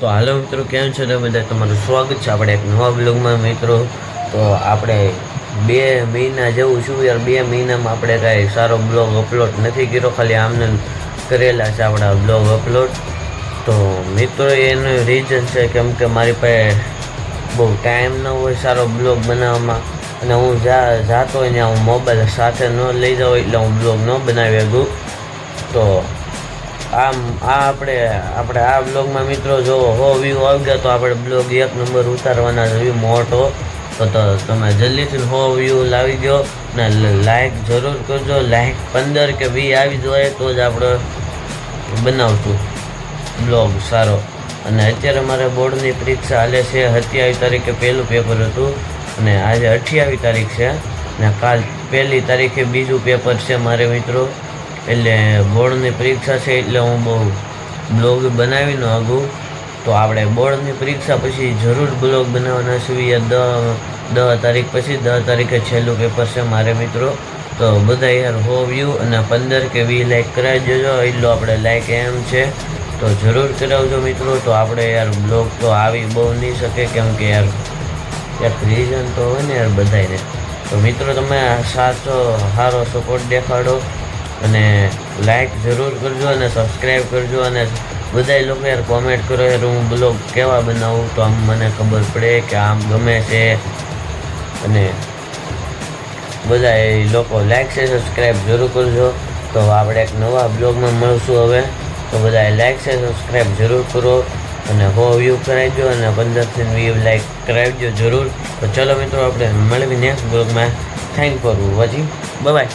તો હાલો મિત્રો, કેમ છો તમે બધા? તમારું સ્વાગત છે આપણે એક નવા બ્લોગમાં મિત્રો. તો આપણે બે મહિના જેવું છું યાર. બે મહિનામાં આપણે કાંઈ સારો બ્લોગ અપલોડ નથી કર્યો. ખાલી આમને કરેલા છે આપણા બ્લોગ અપલોડ તો મિત્રો, એનું રીઝન છે કેમ કે મારી પાસે બહુ ટાઈમ ન હોય સારો બ્લોગ બનાવવામાં. અને હું જા, જાતો હોય ત્યાં હું મોબાઈલ સાથે ન લઈ જાઉં એટલે હું બ્લોગ ન બનાવી શકું. તો આમ, આ આપણે આપણે આ બ્લોગમાં મિત્રો જો હો વ્યૂ આવી ગયા તો આપણે બ્લોગ એક નંબર ઉતારવાના છે. વ્યૂ મોટો. તો તો તમે જલ્દીથી હો વ્યૂ લાવી દો ને લાઈક જરૂર કરજો. લાઈક પંદર કે વી આવી જોઈએ તો જ આપણે બનાવશું બ્લોગ સારો. અને અત્યારે મારે બોર્ડની પરીક્ષા હાલે છે. સત્યાવીસ તારીખે પહેલું પેપર હતું અને આજે અઠ્યાવીસ તારીખ છે. ને કાલ પહેલી તારીખે બીજું પેપર છે મારે મિત્રો. એટલે બોર્ડની પરીક્ષા છે એટલે હું બહુ બ્લોગ બનાવી ન આગું તો આપણે બોર્ડની પરીક્ષા પછી જરૂર બ્લોગ બનાવવાના છીએ દસ દસ તારીખ પછી દસ તારીખે છેલ્લું પેપર છે મારે મિત્રો. તો બધા યાર હો વ્યૂ અને પંદર કે વી લાઈક કરાવી દેજો. એટલું આપણે લાઈક એમ છે. તો જરૂર કરાવજો મિત્રો. તો આપણે યાર બ્લોગ તો આવી બહુ નહીં શકે કેમ કે યાર યાર રીઝન તો હોય ને યાર બધાને તો મિત્રો તમે સાચો, સારો સપોર્ટ દેખાડો. અને લાઈક જરૂર કરજો અને સબસ્ક્રાઈબ કરજો અને બધા લોકો યાર કોમેન્ટ કરો યાર હું બ્લોગ કેવા બનાવું તો આમ મને ખબર પડે કે આમ ગમે છે. અને બધા એ લોકો લાઈક છે સબસ્ક્રાઈબ જરૂર કરજો. તો આપણે એક નવા બ્લોગમાં મળશું હવે. તો બધા લાઈક છે સબસ્ક્રાઈબ જરૂર કરો. અને હો વ્યૂ કરાવજો અને પંદરથી વ્યૂ લાઈક કરાવજો જરૂર. તો ચલો મિત્રો, આપણે મળવી નેક્સ્ટ બ્લોગમાં થેન્ક ફોર વોચિંગ બાય